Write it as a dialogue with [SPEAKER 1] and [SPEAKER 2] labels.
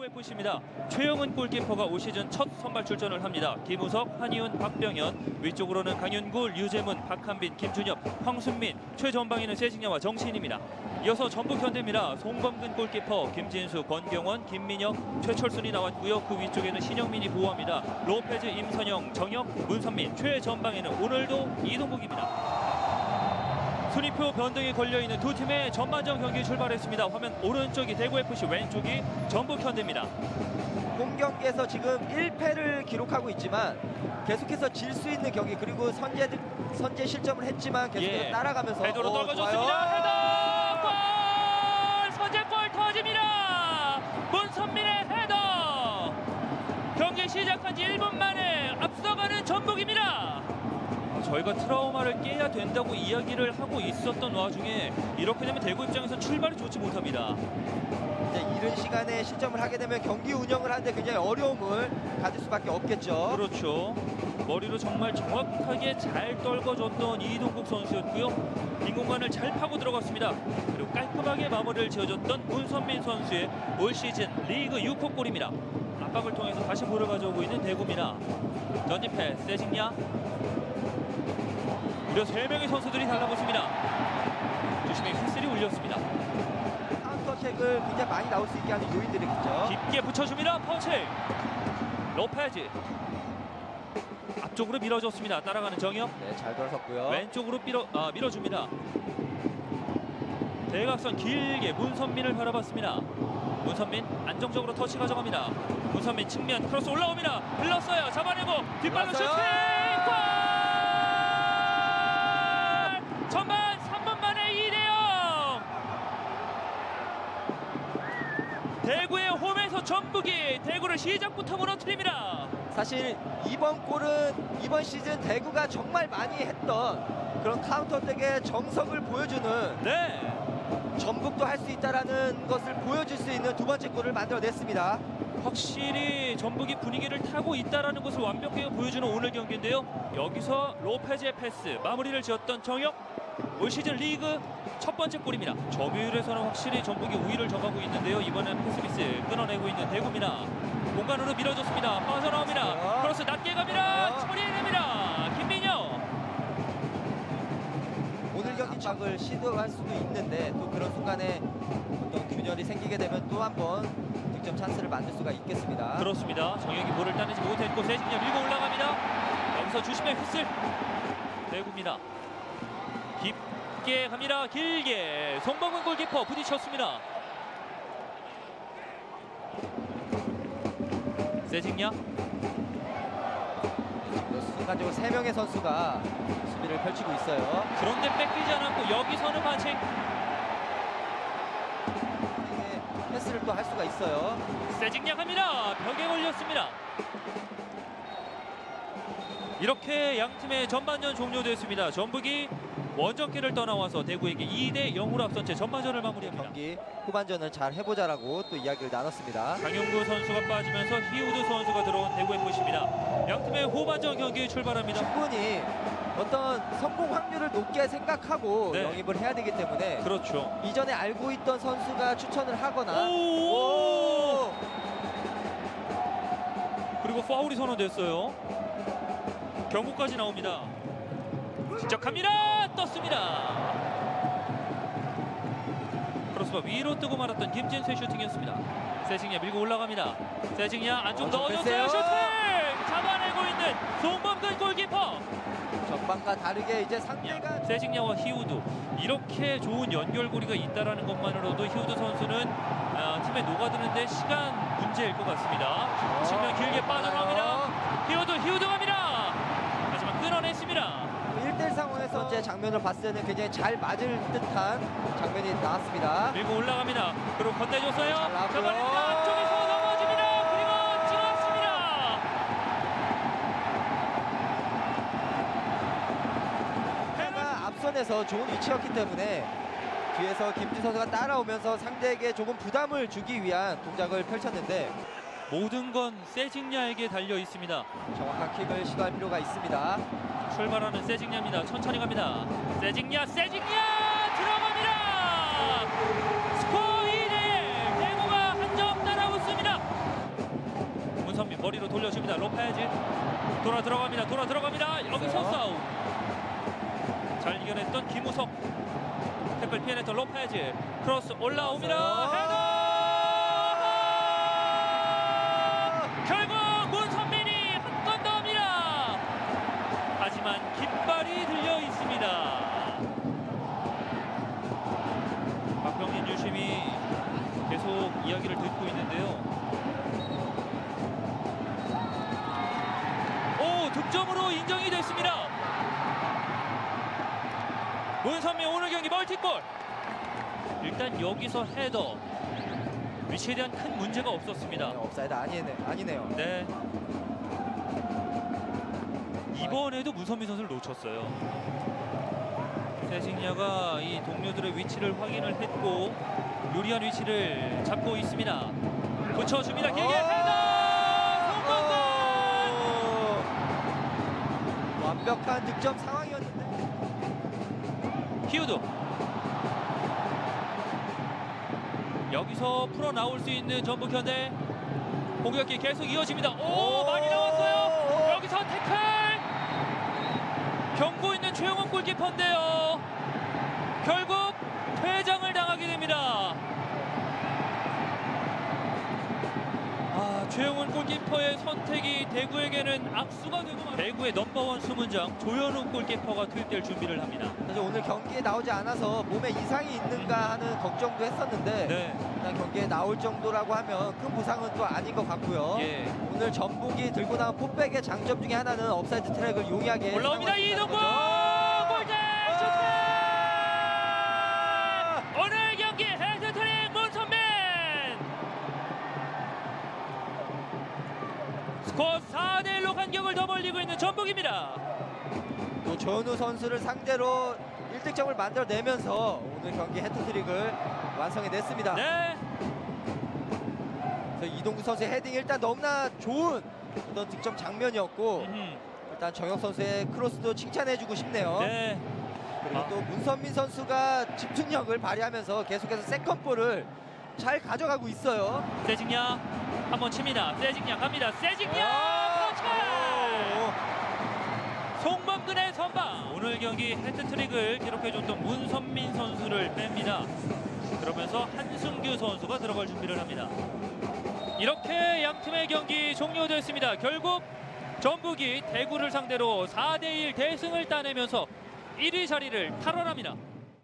[SPEAKER 1] 대구 FC입니다. 최영은 골키퍼가 올 시즌 첫 선발 출전을 합니다. 김우석, 한희훈, 박병현, 위쪽으로는 강윤구, 류재문, 박한빈, 김준엽, 황순민, 최전방에는 세징야와 정신입니다. 이어서 전북 현대입니다. 송범근 골키퍼, 김진수, 권경원, 김민혁, 최철순이 나왔고요. 그 위쪽에는 신영민이 보호합니다. 로페즈, 임선영, 정혁, 문선민, 최전방에는 오늘도 이동국입니다. 순위표 변동이 걸려있는 두 팀의 전반전 경기 출발했습니다. 화면 오른쪽이 대구FC, 왼쪽이 전북현대입니다.
[SPEAKER 2] 홈 경기에서 지금 1패를 기록하고 있지만 계속해서 질 수 있는 경기 그리고 선제 득- 선제 실점을 했지만 계속해서
[SPEAKER 1] 예.
[SPEAKER 2] 따라가면서
[SPEAKER 1] 헤더로
[SPEAKER 2] 어,
[SPEAKER 1] 떨궈줬습니다. 헤더! 골! 선제골 터집니다. 문선민의 헤더! 경기 시작한 지 1분 만에 앞서가는 전북입니다. 저희가 트라우마를 깨야 된다고 이야기를 하고 있었던 와중에 이렇게 되면 대구 입장에서 출발이 좋지 못합니다.
[SPEAKER 2] 이제 이른 시간에 실점을 하게 되면 경기 운영을 하는데 굉장히 어려움을 가질 수밖에 없겠죠.
[SPEAKER 1] 그렇죠. 머리로 정말 정확하게 잘 떨궈줬던 이동국 선수였고요. 빈 공간을 잘 파고 들어갔습니다. 그리고 깔끔하게 마무리를 지어줬던 문선민 선수의 올 시즌 리그 6호 골입니다. 압박을 통해서 다시 볼을 가져오고 있는 대구입니다. 전진 패스 세징야. 무려 3명의 선수들이 달라붙습니다. 주심의 휘슬이 울렸습니다.
[SPEAKER 2] 카운터택을 굉장히 많이 나올 수 있게 하는 요인들이겠죠.
[SPEAKER 1] 깊게 붙여줍니다. 펀치. 로페즈. 앞쪽으로 밀어줬습니다. 따라가는 정혁.
[SPEAKER 2] 네, 잘 돌아섰고요.
[SPEAKER 1] 왼쪽으로 밀어, 아, 밀어줍니다. 대각선 길게 문선민을 바라봤습니다. 문선민 안정적으로 터치 가져갑니다. 문선민 측면 크로스 올라옵니다. 흘렀어요. 잡아내고 뒷발로 슈팅! 골! 전반 3분 만에 2대0! 대구의 홈에서 전북이 대구를 시작부터 무너뜨립니다.
[SPEAKER 2] 사실 이번 골은 이번 시즌 대구가 정말 많이 했던 그런 카운터택의 정석을 보여주는
[SPEAKER 1] 네.
[SPEAKER 2] 전북도 할 수 있다라는 것을 보여줄 수 있는 두 번째 골을 만들어냈습니다.
[SPEAKER 1] 확실히 전북이 분위기를 타고 있다는 것을 완벽하게 보여주는 오늘 경기인데요. 여기서 로페즈의 패스 마무리를 지었던 정혁 올 시즌 리그 첫 번째 골입니다. 점유율에서는 확실히 전북이 우위를 점하고 있는데요. 이번엔 패스미스 끊어내고 있는 대구입니다. 공간으로 밀어줬습니다. 빠져나옵니다. 크로스 낮게 갑니다. 처리해냅니다. 김민혁.
[SPEAKER 2] 오늘 경기 압박을 시도할 수도 있는데 또 그런 순간에 어떤 균열이 생기게 되면 또 한 번 득점 찬스를 만들 수가 있겠습니다.
[SPEAKER 1] 그렇습니다. 정혁이 볼을 따내지 못했고 세진이 밀고 올라갑니다. 여기서 주심의 휘슬 대구입니다. 깊게 갑니다. 길게 송범근 골키퍼 부딪혔습니다. 세징야
[SPEAKER 2] 지금 순간적으로 세 명의 선수가 수비를 펼치고 있어요.
[SPEAKER 1] 그런데 뺏기지 않았고 여기서는 반칙
[SPEAKER 2] 이게 패스를 또 할 수가 있어요.
[SPEAKER 1] 세징야 갑니다. 벽에 걸렸습니다. 이렇게 양 팀의 전반전 종료됐습니다. 전북이 원정길을 떠나와서 대구에게 2대 0으로 앞선 채 전반전을 마무리합니다.
[SPEAKER 2] 경기 후반전을 잘 해보자라고 또 이야기를 나눴습니다.
[SPEAKER 1] 강용구 선수가 빠지면서 히우드 선수가 들어온 대구 FC입니다. 양 팀의 후반전 경기 출발합니다.
[SPEAKER 2] 충분히 어떤 성공 확률을 높게 생각하고
[SPEAKER 1] 네.
[SPEAKER 2] 영입을 해야 되기 때문에
[SPEAKER 1] 그렇죠.
[SPEAKER 2] 이전에 알고 있던 선수가 추천을 하거나
[SPEAKER 1] 오!
[SPEAKER 2] 오!
[SPEAKER 1] 그리고 파울이 선언됐어요. 경고까지 나옵니다. 시작합니다. 떴습니다. 크로스바 위로 뜨고 말았던 김진수의 슈팅이었습니다. 세징야 밀고 올라갑니다. 세징야 안쪽
[SPEAKER 2] 어,
[SPEAKER 1] 넣어줬어요. 슈팅! 잡아내고 있는 송범근 골키퍼.
[SPEAKER 2] 전반과 다르게 이제 상대가
[SPEAKER 1] 세징야와 히우드 이렇게 좋은 연결고리가 있다라는 것만으로도 히우드 선수는 아, 팀에 녹아드는데 시간 문제일 것 같습니다. 측면 길게 빠져나옵니다. 히우드 히우드 갑니다. 하지만 끊어냈습니다.
[SPEAKER 2] 1대1 상황에서 현재 장면을 봤을 때는 굉장히 잘 맞을 듯한 장면이 나왔습니다.
[SPEAKER 1] 밀고 올라갑니다. 그리고 건네줬어요. 잡아냅니다. 앞쪽에서 넘어집니다. 그리고 찍었습니다.
[SPEAKER 2] 하나 앞선에서 좋은 위치였기 때문에 뒤에서 김진 선수가 따라오면서 상대에게 조금 부담을 주기 위한 동작을 펼쳤는데
[SPEAKER 1] 모든 건 세징야에게 달려 있습니다.
[SPEAKER 2] 정확한 킥을 시도할 필요가 있습니다.
[SPEAKER 1] 출발하는 세징야입니다. 천천히 갑니다. 세징야, 세징야 들어갑니다. 스코어 2대1 대구가 한 점 따라붙습니다. 머리로 돌려줍니다. 로페즈 돌아 들어갑니다. 돌아 들어갑니다. 여기서. 싸움. 잘 이겨냈던 김우석. 태클 피해냈던 로페즈. 크로스 올라옵니다. 문선민 오늘 경기 멀티골. 일단 여기서 헤더 위치에 대한 큰 문제가 없었습니다.
[SPEAKER 2] 업사이드 아니네, 아니네요.
[SPEAKER 1] 네. 이번에도 문선민 선수를 놓쳤어요. 세징야가 이 동료들의 위치를 확인을 했고 유리한 위치를 잡고 있습니다. 붙여줍니다. 길게 헤더!
[SPEAKER 2] 완벽한 득점 상황이었는데
[SPEAKER 1] 히우드 여기서 풀어 나올 수 있는 전북 현대 공격이 계속 이어집니다. 오, 많이 나왔어요. 여기서 태클 경고 있는 최용원 골키퍼인데요. 결국 퇴장을 당하게 됩니다. 아, 최용원 골키퍼의 선택이 대구에게는 악수가 되고 말 대구의 넘버원 수문장 조현우 골키퍼가 투입될 준비를 합니다.
[SPEAKER 2] 사실 오늘 경기에 나오지 않아서 몸에 이상이 있는가 하는 걱정도 했었는데
[SPEAKER 1] 네.
[SPEAKER 2] 일단 경기에 나올 정도라고 하면 큰 부상은 또 아닌 것 같고요.
[SPEAKER 1] 예.
[SPEAKER 2] 오늘 전북이 들고 나온 포백의 장점 중에 하나는 업사이드 트랙을 용이하게
[SPEAKER 1] 올라옵니다 이동국 스코어 4대 1로 간격을 더 벌리고 있는 전북입니다
[SPEAKER 2] 또 조현우 선수를 상대로 1득점을 만들어내면서 오늘 경기 헤트트릭을 완성해냈습니다.
[SPEAKER 1] 네
[SPEAKER 2] 그래서 이동국 선수의 헤딩 일단 너무나 좋은 어떤 득점 장면이었고
[SPEAKER 1] 음흠.
[SPEAKER 2] 일단 정혁 선수의 크로스도 칭찬해주고 싶네요.
[SPEAKER 1] 네
[SPEAKER 2] 그리고
[SPEAKER 1] 아.
[SPEAKER 2] 또 문선민 선수가 집중력을 발휘하면서 계속해서 세컨볼을 잘 가져가고 있어요.
[SPEAKER 1] 세징야 한번 칩니다. 세징야 갑니다. 세징야
[SPEAKER 2] 아,
[SPEAKER 1] 터치골 송범근의 선방! 오늘 경기 헤트트릭을 기록해줬던 문선민 선수를 뺍니다. 그러면서 한승규 선수가 들어갈 준비를 합니다. 이렇게 양 팀의 경기 종료됐습니다. 결국 전북이 대구를 상대로 4대1 대승을 따내면서 1위 자리를 탈환합니다